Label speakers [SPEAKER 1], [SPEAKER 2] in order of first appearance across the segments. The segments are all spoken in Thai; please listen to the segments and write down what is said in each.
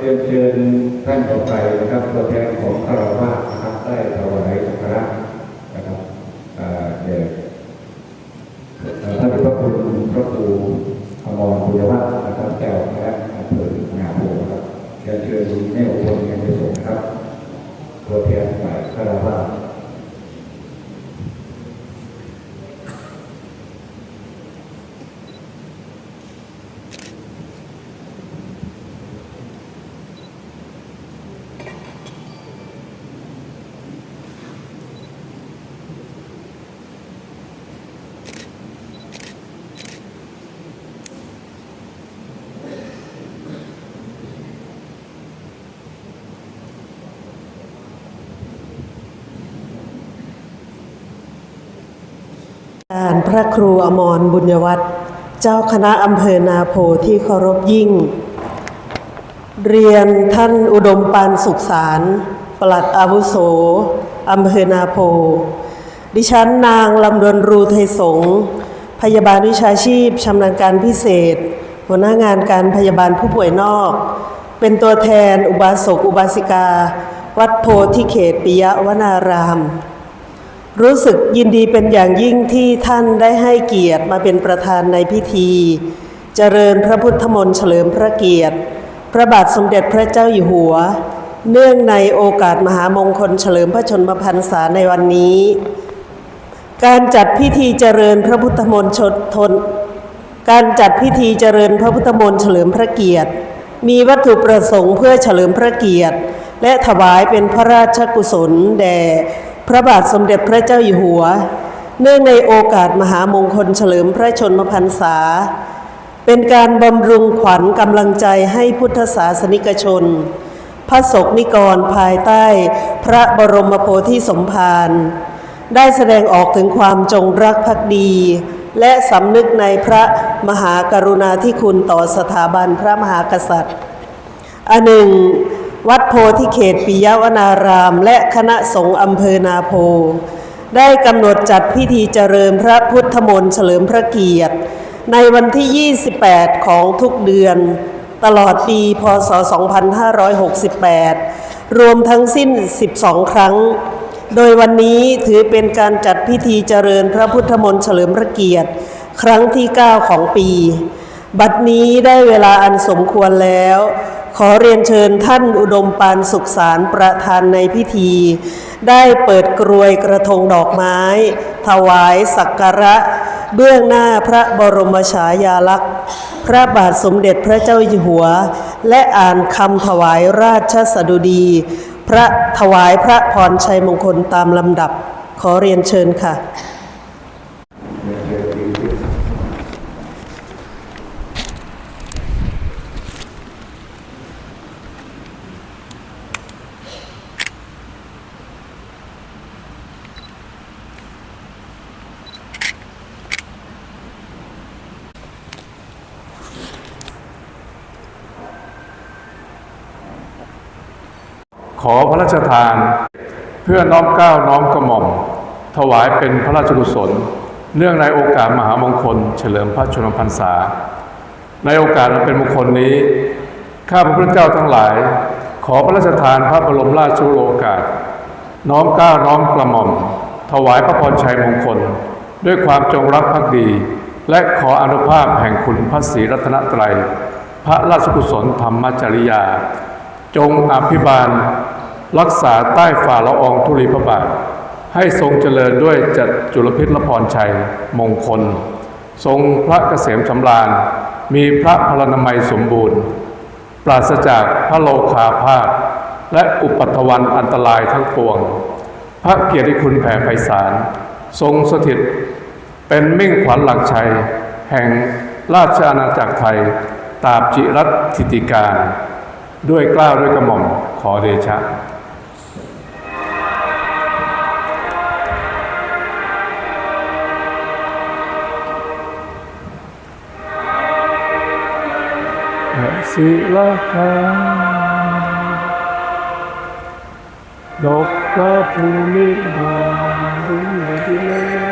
[SPEAKER 1] เรียนเชิญท่านต่อไปนะครับตัวแทนของคารวะนะครับได้ถวายสักการะนะครับอ่าแด่เอ่อท่านพระคุณพระครูอมรบุญวัฒน์นะครับเจ้าคณะอำเภองาโพครับเรียนเชิญแม่อุบลเงินไปส่งนะครับ ตัวแทนฝ่ายคารวะ
[SPEAKER 2] การพระครูอมรบุญยวัฒน์เจ้าคณะอำเภอนาโพที่เคารพยิ่ง เรียนท่านอุดมปานสุขสารปลัดอาวุโสอำเภอนาโพ ดิฉันนางลำดวนรูไทยสงพยาบาลวิชาชีพชำนาญการพิเศษ หัวหน้างานการพยาบาลผู้ป่วยนอก เป็นตัวแทนอุบาสกอุบาสิกา วัดโพธิเขตปิยะวนาราม รู้สึกยินดีเป็นอย่างยิ่งที่ท่านได้ให้เกียรติมาเป็นประธานในพิธี เจริญพระพุทธมนต์เฉลิมพระเกียรติ พระบาทสมเด็จพระเจ้าอยู่หัว เนื่องในโอกาสมหามงคลเฉลิมพระชนมพรรษาในวันนี้ การจัดพิธีเจริญพระพุทธมนต์ชดทน การจัดพิธีเจริญพระพุทธมนต์เฉลิมพระเกียรติ มีวัตถุประสงค์เพื่อเฉลิมพระเกียรติ และถวายเป็นพระราชกุศลแด่ พระบาทสมเด็จพระเจ้าอยู่หัว เนื่องในโอกาสมหามงคลเฉลิมพระชนมพรรษา เป็นการบำรุงขวัญกำลังใจให้พุทธศาสนิกชน พระสกนิกรภายใต้พระบรมโพธิสมภารได้แสดงออกถึงความจงรักภักดี และสำนึกในพระมหากรุณาธิคุณต่อสถาบันพระมหากษัตริย์อันหนึ่ง วัดโพธิเขตปิยวนาราม และคณะสงฆ์อำเภอนาโพ ได้กำหนดจัดพิธีเจริญพระพุทธมนต์เฉลิมพระเกียรติ ในวันที่ 28 ของทุกเดือน ตลอดปีพศ 2568 รวมทั้งสิ้น 12 ครั้ง โดยวันนี้ถือเป็นการจัดพิธีเจริญพระพุทธมนต์เฉลิมพระเกียรติ ครั้งที่ 9 ของปี บัดนี้ได้เวลาอันสมควรแล้ว ขอเรียนเชิญท่านอุดมปานสุขสารประธานในพิธี ได้เปิดกรวยกระทงดอกไม้ ถวายสักการะ เบื้องหน้าพระบรมฉายาลักษณ์ พระบาทสมเด็จพระเจ้าอยู่หัว และอ่านคำถวายราชสดุดี พระถวายพระพรชัยมงคลตามลำดับ ขอเรียนเชิญค่ะ
[SPEAKER 1] เรียนเชิญดีที่
[SPEAKER 3] ขอพระราชทาน เพื่อน้อมเกล้าน้อมกระหม่อม ถวายเป็นพระราชกุศล เนื่องในโอกาสมหามงคล เฉลิมพระชนมพรรษา ในโอกาสอันเป็นมงคลนี้ ข้าพระพุทธเจ้าทั้งหลาย ขอพระราชทานพระบรมราชโองการน้อมเกล้าน้อมกระหม่อม ถวายพระพรชัยมงคล ด้วยความจงรักภักดี และขออนุภาพแห่งคุณพระศรีรัตนตรัย พระราชกุศลธรรมจริยา จงอภิบาล รักษาใต้ฝ่าละอองธุลีพระบาท ให้ทรงเจริญด้วยจัดจุลพิษละพรชัยมงคล ทรงพระเกษมสำราญ มีพระพลานามัยสมบูรณ์ ปราศจากพระโลคาพาธและอุปัตวันอันตรายทั้งปวง พระเกียรติคุณแผ่ไพศาล ทรงสถิต เป็นมิ่งขวัญหลักชัย แห่งราชอาณาจักรไทย ตาบจิรัตถิติการ ด้วยกล้าวด้วยกระหม่อมขอเดชะ ศิลกาดอกพระภูมิบาลดิเล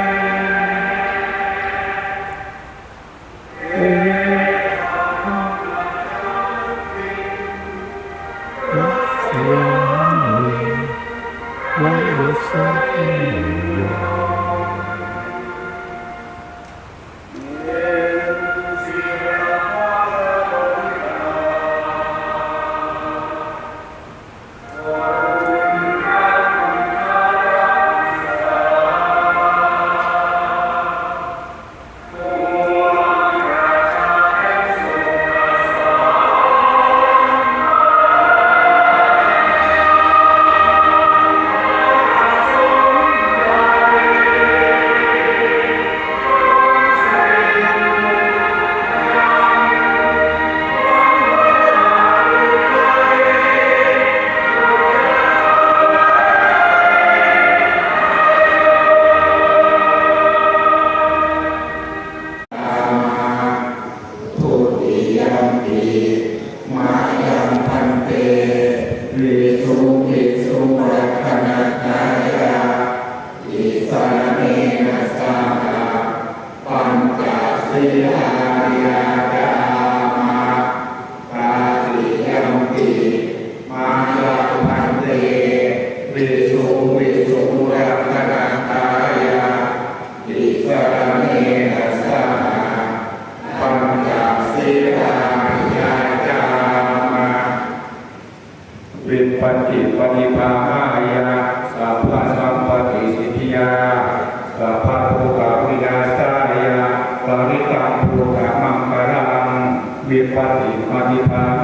[SPEAKER 4] วิปัสสิมานิพา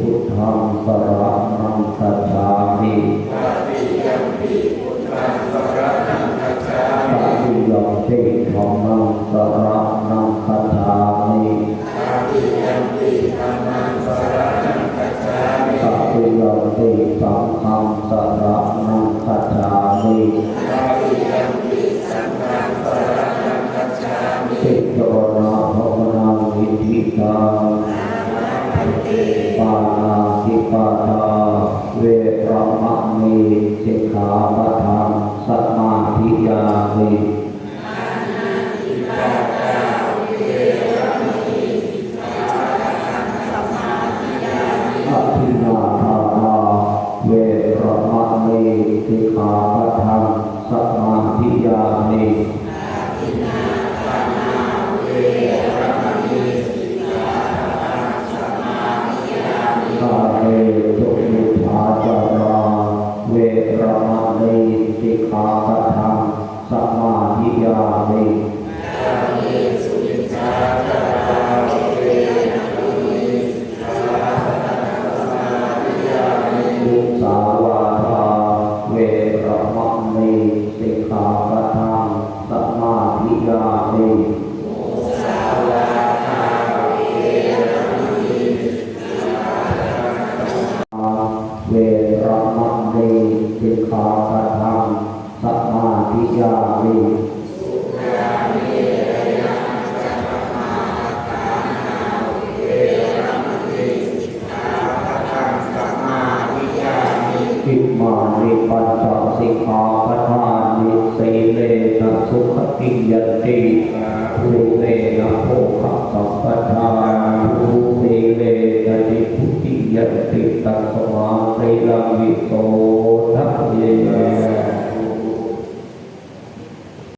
[SPEAKER 4] พุทธังสระนังสัจจามิสัพพิยัมปิพุทธังสระนังสัจจามิสัพพิยัมปิธรร
[SPEAKER 1] มังสระนังสัจจามิสัพพิยัมปิธรรมังสระนังสัจจามิสัพพิยัมปิสังฆังสระนังสัจจามิสัพพิยัมปิสังฆังสระนังสัจจามิติโยนาภวนาวิธิตา Amen. 啊 ทิมานิปัญจสิกขาปทานิเสเลนะสุขติยติภูเรนะโภคสัมปทาภูเรเลนะนิพุติยติตัสมาเตลังวิโสทัพเย